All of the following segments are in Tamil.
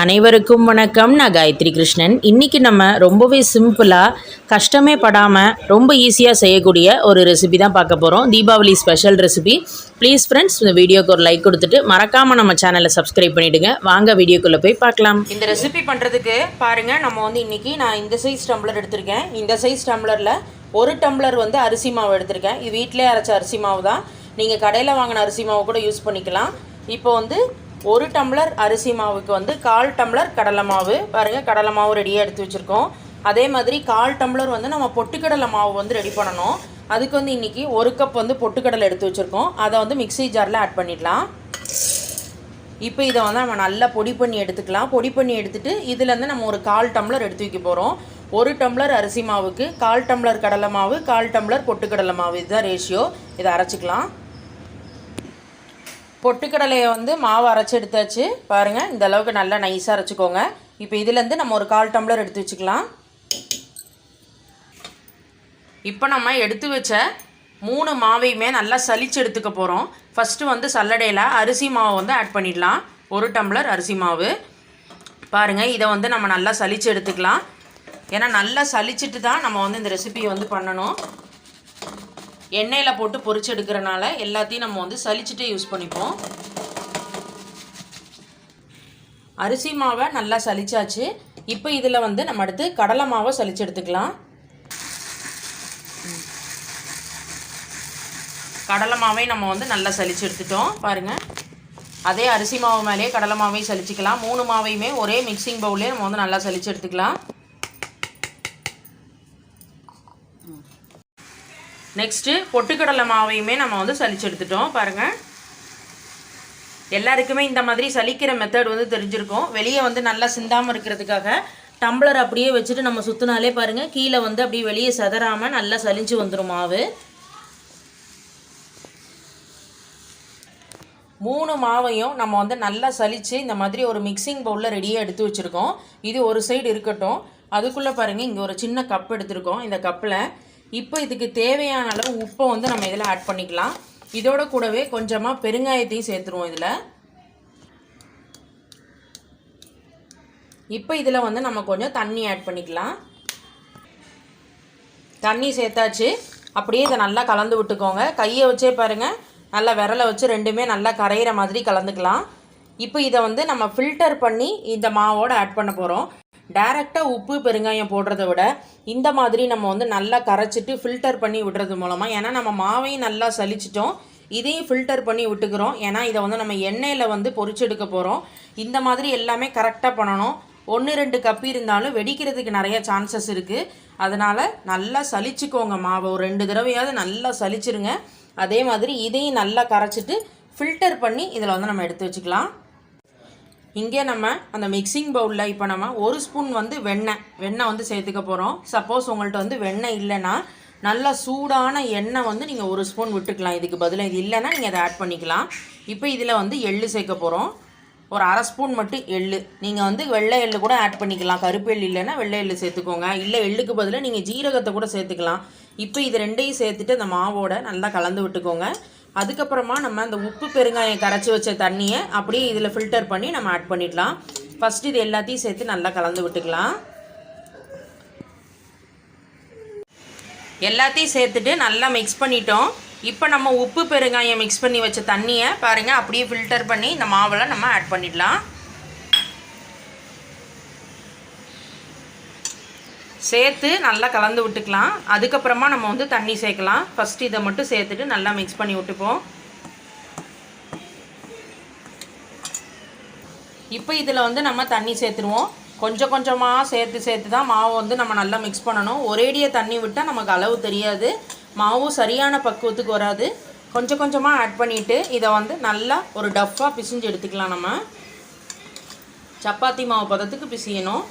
அனைவருக்கும் வணக்கம். நான் காயத்ரி கிருஷ்ணன். இன்றைக்கி நம்ம ரொம்பவே சிம்பிளாக கஷ்டமே படாமல் ரொம்ப ஈஸியாக செய்யக்கூடிய ஒரு ரெசிபி தான் பார்க்க போகிறோம் Deepavali special recipe please friends இந்த வீடியோக்கு ஒரு லைக் கொடுத்துட்டு மறக்காமல் நம்ம சேனலை சப்ஸ்கிரைப் பண்ணிவிடுங்க வாங்க வீடியோக்குள்ளே போய் பார்க்கலாம். இந்த ரெசிபி பண்ணுறதுக்கு பாருங்கள் நம்ம வந்து இன்றைக்கி நான் இந்த சைஸ் டம்ளர் எடுத்திருக்கேன். இந்த சைஸ் டம்ளரில் ஒரு டம்ளர் வந்து அரிசி மாவு எடுத்திருக்கேன். இது வீட்டிலே அரைச்ச அரிசி மாவு தான். நீங்கள் கடையில் வாங்கின அரிசி மாவு கூட யூஸ் பண்ணிக்கலாம். இப்போ வந்து ஒரு டம்ளர் அரிசி மாவுக்கு வந்து கால் டம்ளர் கடலை மாவு. பாருங்கள் கடலை மாவு ரெடியாக எடுத்து வச்சுருக்கோம். அதே மாதிரி கால் டம்ளர் வந்து நம்ம பொட்டுக்கடலை மாவு வந்து ரெடி பண்ணணும். அதுக்கு வந்து இன்றைக்கி ஒரு கப் வந்து பொட்டுக்கடலை எடுத்து வச்சுருக்கோம். அதை வந்து மிக்ஸி ஜாரில் ஆட் பண்ணிடலாம். இப்போ இதை வந்து நம்ம நல்லா பொடி பண்ணி எடுத்துக்கலாம். பொடி பண்ணி எடுத்துகிட்டு இதுலேருந்து நம்ம ஒரு கால் டம்ளர் எடுத்து வைக்க போகிறோம் ஒரு டம்ளர் அரிசி மாவுக்கு கால் டம்ளர் கடலை மாவு கால் டம்ளர் பொட்டுக்கடலை மாவு. இதுதான் ரேஷியோ இதை அரைச்சிக்கலாம். பொட்டுக்கடலையை வந்து மாவு அரைச்சி எடுத்தாச்சு. பாருங்கள் இந்த அளவுக்கு நல்லா நைஸாக அரைச்சிக்கோங்க. இப்போ இதுலேருந்து நம்ம ஒரு கால் டம்ளர் எடுத்து வச்சுக்கலாம். இப்போ நம்ம எடுத்து வச்ச மூணு மாவையுமே நல்லா சலிச்சு எடுத்துக்க போகிறோம் ஃபஸ்ட்டு வந்து சல்லடையில் அரிசி மாவை வந்து ஆட் பண்ணிடலாம். ஒரு டம்ளர் அரிசி மாவு. பாருங்கள் இதை வந்து நம்ம நல்லா சலிச்சு எடுத்துக்கலாம். ஏன்னா நல்லா சலிச்சிட்டு தான் நம்ம வந்து இந்த ரெசிபியை வந்து பண்ணணும். எண்ணெயில் போட்டு பொறிச்சு எடுக்கிறனால எல்லாத்தையும் நம்ம வந்து சலிச்சுட்டே யூஸ் பண்ணிப்போம். அரிசி மாவை நல்லா சலிச்சாச்சு இப்போ இதில் வந்து நம்ம அடுத்து கடலை மாவை சலிச்சு எடுத்துக்கலாம் கடலை மாவை நம்ம வந்து நல்லா சலிச்சு எடுத்துட்டோம் பாருங்கள் அதே அரிசி மாவு மேலேயே கடலை மாவையும் சலிச்சுக்கலாம் மூணு மாவையுமே ஒரே மிக்சிங் பவுல்லே நம்ம வந்து நல்லா சலிச்சு எடுத்துக்கலாம் நெக்ஸ்ட்டு பொட்டுக்கடலை மாவையுமே நம்ம வந்து சலிச்சு எடுத்துட்டோம் பாருங்கள் எல்லாருக்குமே இந்த மாதிரி சலிக்கிற மெத்தட் வந்து தெரிஞ்சிருக்கும். வெளியே வந்து நல்லா சிந்தாமல் இருக்கிறதுக்காக டம்ளர் அப்படியே வச்சுட்டு நம்ம சுற்றினாலே பாருங்கள் கீழே வந்து அப்படியே வெளியே செதறாமல் நல்லா சலிஞ்சு வந்துடும் மாவு. மூணு மாவையும் நம்ம வந்து நல்லா சலித்து இந்த மாதிரி ஒரு மிக்சிங் பவுலில் ரெடியாக எடுத்து வச்சுருக்கோம். இது ஒரு சைடு இருக்கட்டும். அதுக்குள்ளே பாருங்கள் இங்கே ஒரு சின்ன கப் எடுத்திருக்கோம். இந்த கப்பில் இப்போ இதுக்கு தேவையான அளவு உப்பை வந்து நம்ம இதில் ஆட் பண்ணிக்கலாம். இதோட கூடவே கொஞ்சமாக பெருங்காயத்தையும் சேர்த்துருவோம் இதில். இப்போ இதில் வந்து நம்ம கொஞ்சம் தண்ணி ஆட் பண்ணிக்கலாம். தண்ணி சேர்த்தாச்சு. அப்படியே இதை நல்லா கலந்து விட்டுக்கோங்க. கையை வச்சே பாருங்கள் நல்லா விரலை வச்சு ரெண்டுமே நல்லா கரையிற மாதிரி கலந்துக்கலாம். இப்போ இதை வந்து நம்ம ஃபில்டர் பண்ணி இந்த மாவோடு ஆட் பண்ண போகிறோம் டைரெக்டாக உப்பு பெருங்காயம் போடுறத விட இந்த மாதிரி நம்ம வந்து நல்லா கரைச்சிட்டு ஃபில்டர் பண்ணி விடுறது மூலமாக ஏன்னா நம்ம மாவையும் நல்லா சலிச்சிட்டோம் இதையும் ஃபில்டர் பண்ணி விட்டுக்கிறோம். ஏன்னா இதை வந்து நம்ம எண்ணெயில் வந்து பொறிச்செடுக்க போகிறோம் இந்த மாதிரி எல்லாமே கரெக்டாக பண்ணணும். ஒன்று ரெண்டு கப்பி இருந்தாலும் வெடிக்கிறதுக்கு நிறைய சான்சஸ் இருக்குது அதனால் நல்லா சலிச்சுக்கோங்க மாவை. ஒரு ரெண்டு தடவையாவது நல்லா சலிச்சிருங்க அதே மாதிரி இதையும் நல்லா கரைச்சிட்டு ஃபில்டர் பண்ணி இதில் வந்து நம்ம எடுத்து வச்சுக்கலாம். இங்கே நம்ம அந்த மிக்சிங் பவுலில் இப்போ நம்ம ஒரு ஸ்பூன் வந்து வெண்ணெய் வெண்ணெய் வந்து சேர்த்துக்க போகிறோம் சப்போஸ் உங்கள்கிட்ட வந்து வெண்ணெய் இல்லைன்னா நல்லா சூடான எண்ணெய் வந்து நீங்கள் ஒரு ஸ்பூன் விட்டுக்கலாம். இதுக்கு பதிலாக இது இல்லைன்னா நீங்கள் அதை ஆட் பண்ணிக்கலாம். இப்போ இதில் வந்து எள்ளு சேர்க்க போகிறோம் ஒரு அரை ஸ்பூன் மட்டும் எள்ளு. நீங்கள் வந்து வெள்ளை எள்ளு கூட ஆட் பண்ணிக்கலாம். கருப்பு எள்ளு இல்லைன்னா வெள்ளை எள்ளு சேர்த்துக்கோங்க. இல்லை எள்ளுக்கு பதிலாக நீங்கள் ஜீரகத்தை கூட சேர்த்துக்கலாம். இப்போ இது ரெண்டையும் சேர்த்துட்டு அந்த மாவோட நல்லா கலந்து விட்டுக்கோங்க. அதுக்கப்புறமா நம்ம அந்த உப்பு பெருங்காயம் கரைச்சி வச்ச தண்ணியை அப்படியே இதில் ஃபில்டர் பண்ணி நம்ம ஆட் பண்ணிடலாம். ஃபஸ்ட்டு இது எல்லாத்தையும் சேர்த்து நல்லா கலந்து விட்டுக்கலாம். எல்லாத்தையும் சேர்த்துட்டு நல்லா மிக்ஸ் பண்ணிட்டோம். இப்போ நம்ம உப்பு பெருங்காயம் மிக்ஸ் பண்ணி வச்ச தண்ணியை பாருங்கள் அப்படியே ஃபில்டர் பண்ணி இந்த மாவில் நம்ம ஆட் பண்ணிடலாம். சேர்த்து நல்லா கலந்து விட்டுக்கலாம். அதுக்கப்புறமா நம்ம வந்து தண்ணி சேர்க்கலாம். ஃபஸ்ட்டு இதை மட்டும் சேர்த்துட்டு நல்லா மிக்ஸ் பண்ணி விட்டுப்போம். இப்போ இதில் வந்து நம்ம தண்ணி சேர்த்துருவோம். கொஞ்சம் கொஞ்சமாக சேர்த்து சேர்த்து தான் மாவு வந்து நம்ம நல்லா மிக்ஸ் பண்ணணும். ஒரேடியாக தண்ணி விட்டால் நமக்கு அளவு தெரியாது. மாவும் சரியான பக்குவத்துக்கு வராது. கொஞ்சம் கொஞ்சமாக ஆட் பண்ணிவிட்டு இதை வந்து நல்லா ஒரு டஃப்பாக பிசிஞ்சு எடுத்துக்கலாம் நம்ம. சப்பாத்தி மாவு பதத்துக்கு பிசியணும்.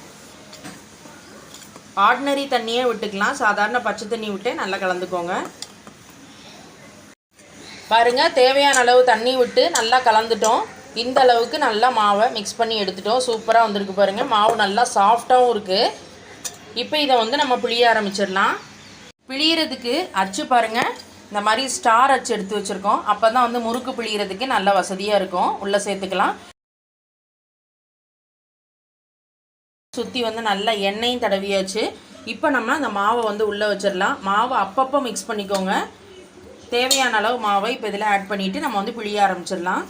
ஆர்டினரி தண்ணியே விட்டுக்கலாம். சாதாரண பச்சை தண்ணி விட்டு நல்லா கலந்துக்கோங்க. பாருங்கள் தேவையான அளவு தண்ணி விட்டு நல்லா கலந்துட்டோம். இந்த அளவுக்கு நல்லா மாவை மிக்ஸ் பண்ணி எடுத்துட்டோம். சூப்பராக வந்திருக்கு பாருங்கள் மாவு நல்லா சாஃப்டாகவும் இருக்குது இப்போ இதை வந்து நம்ம பிழிய ஆரம்பிச்சிடலாம். பிழியறதுக்கு அச்சு பாருங்கள் இந்த மாதிரி ஸ்டார் அச்சு எடுத்து வச்சுருக்கோம். அப்போ தான் வந்து முறுக்கு பிழியறதுக்கு நல்ல வசதியாக இருக்கும். உள்ளே சேர்த்துக்கலாம். சுற்றி வந்து நல்லா எண்ணெயும் தடவியாச்சு. இப்போ நம்ம அந்த மாவை வந்து உள்ளே வச்சிடலாம். மாவை அப்பப்போ மிக்ஸ் பண்ணிக்கோங்க. தேவையான அளவு மாவை இப்போ இதில் ஆட் பண்ணிவிட்டு நம்ம வந்து பிழிய ஆரம்பிச்சிடலாம்.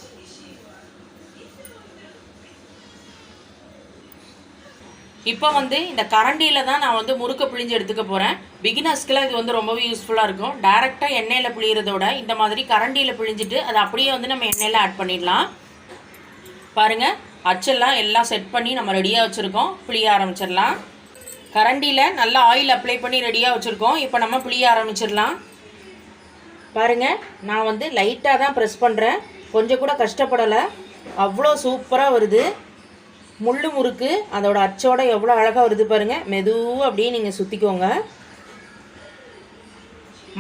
இப்போ வந்து இந்த கரண்டியில் தான் நான் வந்து முறுக்க பிழிஞ்சு எடுத்துக்க போகிறேன் பிகினர்ஸ்க்கெலாம் இது வந்து ரொம்பவே யூஸ்ஃபுல்லாக இருக்கும். டேரெக்டாக எண்ணெயில் பிழியிறத விட இந்த மாதிரி கரண்டியில் பிழிஞ்சிட்டு அதை அப்படியே வந்து நம்ம எண்ணெயில் ஆட் பண்ணிடலாம். பாருங்கள் அச்செல்லாம் எல்லாம் செட் பண்ணி நம்ம ரெடியாக வச்சுருக்கோம். புளிய ஆரம்பிச்சிடலாம். கரண்டியில் நல்லா ஆயில் அப்ளை பண்ணி ரெடியாக வச்சுருக்கோம். இப்போ நம்ம புளிய ஆரம்பிச்சிடலாம். பாருங்கள் நான் வந்து லைட்டாக தான் ப்ரெஸ் பண்ணுறேன் கொஞ்சம் கூட கஷ்டப்படலை. அவ்வளோ சூப்பராக வருது. முள்ளு முறுக்கு. அதோட அச்சோட எவ்வளோ அழகாக வருது பாருங்கள் மெதுவாக அப்படியே நீங்கள் சுற்றிக்கோங்க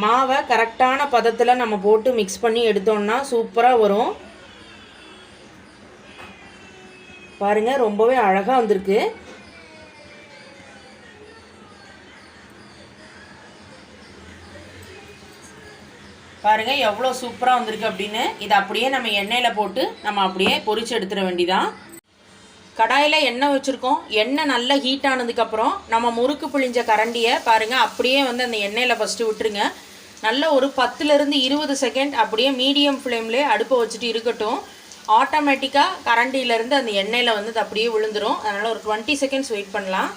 மாவை கரெக்டான பதத்தில் நம்ம போட்டு மிக்ஸ் பண்ணி எடுத்தோம்னா சூப்பராக வரும். பாருங்க ரொம்பவே அழகாக வந்திருக்கு. பாருங்க எவ்வளோ சூப்பராக வந்திருக்கு அப்படின்னு. இதை அப்படியே நம்ம எண்ணெயில் போட்டு நம்ம அப்படியே பொறிச்சு எடுத்துட வேண்டிதான். கடாயில் எண்ணெய் வச்சுருக்கோம். எண்ணெய் நல்லா ஹீட் ஆனதுக்கப்புறம் நம்ம முறுக்கு பிழிஞ்ச கரண்டியை பாருங்கள் அப்படியே வந்து அந்த எண்ணெயில் ஃபஸ்ட்டு விட்டுருங்க. நல்ல ஒரு பத்துலேருந்து இருபது செகண்ட் அப்படியே மீடியம் ஃப்ளேம்லேயே அடுப்பை வச்சுட்டு இருக்கட்டும். ஆட்டோமேட்டிக்காக கரண்டியிலேருந்து அந்த எண்ணெயில் வந்து அது அப்படியே விழுந்துரும். அதனால் ஒரு டுவெண்ட்டி செகண்ட்ஸ் வெயிட் பண்ணலாம்.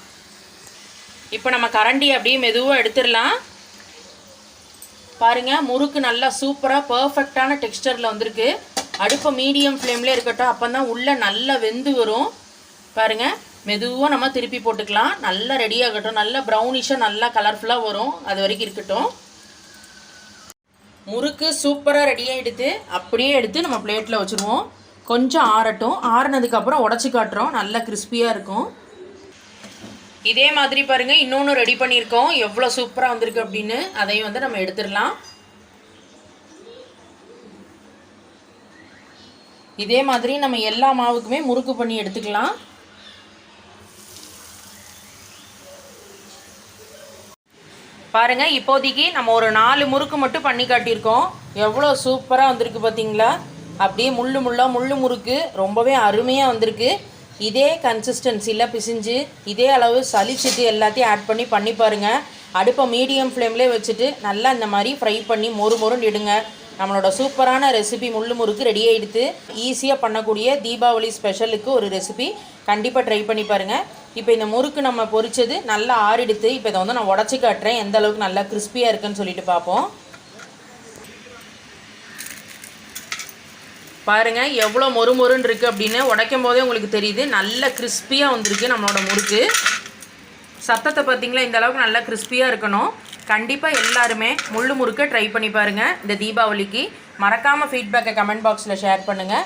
இப்போ நம்ம கரண்டி அப்படியே மெதுவாக எடுத்துடலாம். பாருங்கள் முறுக்கு நல்லா சூப்பராக பர்ஃபெக்டான டெக்ஸ்டரில் வந்திருக்கு. அடுப்பை மீடியம் ஃப்ளேம்லேயே இருக்கட்டும் அப்போ தான் உள்ளே நல்லா வெந்து வரும். பாருங்க மெதுவாக நம்ம திருப்பி போட்டுக்கலாம். நல்லா ரெடியாகட்டும் நல்லா ப்ரௌனிஷாக நல்லா கலர்ஃபுல்லாக வரும். அது வரைக்கும் இருக்கட்டும். முறுக்கு சூப்பராக ரெடியாக எடுத்து அப்படியே எடுத்து நம்ம பிளேட்டில் வச்சுருவோம். கொஞ்சம் ஆறட்டும். ஆறுனதுக்கப்புறம் உடச்சி காட்டுறோம். நல்லா கிறிஸ்பியாக இருக்கும். இதே மாதிரி பாருங்கள் இன்னொன்று ரெடி பண்ணியிருக்கோம். எவ்வளோ சூப்பராக வந்திருக்கு அப்படின்னு. அதையும் வந்து நம்ம எடுத்துடலாம். இதே மாதிரி நம்ம எல்லா மாவுக்குமே முறுக்கு பண்ணி எடுத்துக்கலாம். பாருங்க இப்போதைக்கு நம்ம ஒரு நாலு முறுக்கு மட்டும் பண்ணி காட்டியிருக்கோம். எவ்வளோ சூப்பராக வந்திருக்கு பார்த்தீங்களா அப்படியே முள்ளு முள்ளாக முள்ளு முறுக்கு. ரொம்பவே அருமையாக வந்திருக்கு. இதே கன்சிஸ்டன்சியில் பிசிஞ்சு இதே அளவு சளிச்சிட்டு எல்லாத்தையும் ஆட் பண்ணி பண்ணி பாருங்கள் அடுப்பை மீடியம் ஃப்ளேம்லேயே வச்சுட்டு நல்லா இந்த மாதிரி ஃப்ரை பண்ணி மொறு மொறுன்னு இடுங்க. நம்மளோட சூப்பரான ரெசிபி முள்ளு முறுக்கு ரெடி ஆகிடுது ஈஸியாக பண்ணக்கூடிய தீபாவளி ஸ்பெஷலுக்கு ஒரு ரெசிபி கண்டிப்பாக ட்ரை பண்ணி பாருங்கள் இப்போ இந்த முறுக்கு நம்ம பொரிச்சது நல்லா ஆறிடுத்து இப்போ இதை வந்து நான் உடச்சி காட்டுறேன். எந்த அளவுக்கு நல்லா கிறிஸ்பியாக இருக்குன்னு சொல்லிட்டு பார்ப்போம். பாருங்கள் எவ்வளோ மொறு மொறுன்னு இருக்குது அப்படின்னு உடைக்கும் போதே உங்களுக்கு தெரியுது. நல்ல கிறிஸ்பியாக வந்திருக்கு நம்மளோட முறுக்கு. சத்தத்தை பார்த்தீங்களா? இந்த அளவுக்கு நல்லா கிறிஸ்பியாக இருக்கணும். கண்டிப்பாக எல்லாருமே முள்ளு முறுக்க ட்ரை பண்ணி பாருங்கள் இந்த தீபாவளிக்கு. மறக்காமல் ஃபீட்பேக்கை கமெண்ட் பாக்ஸில் ஷேர் பண்ணுங்கள்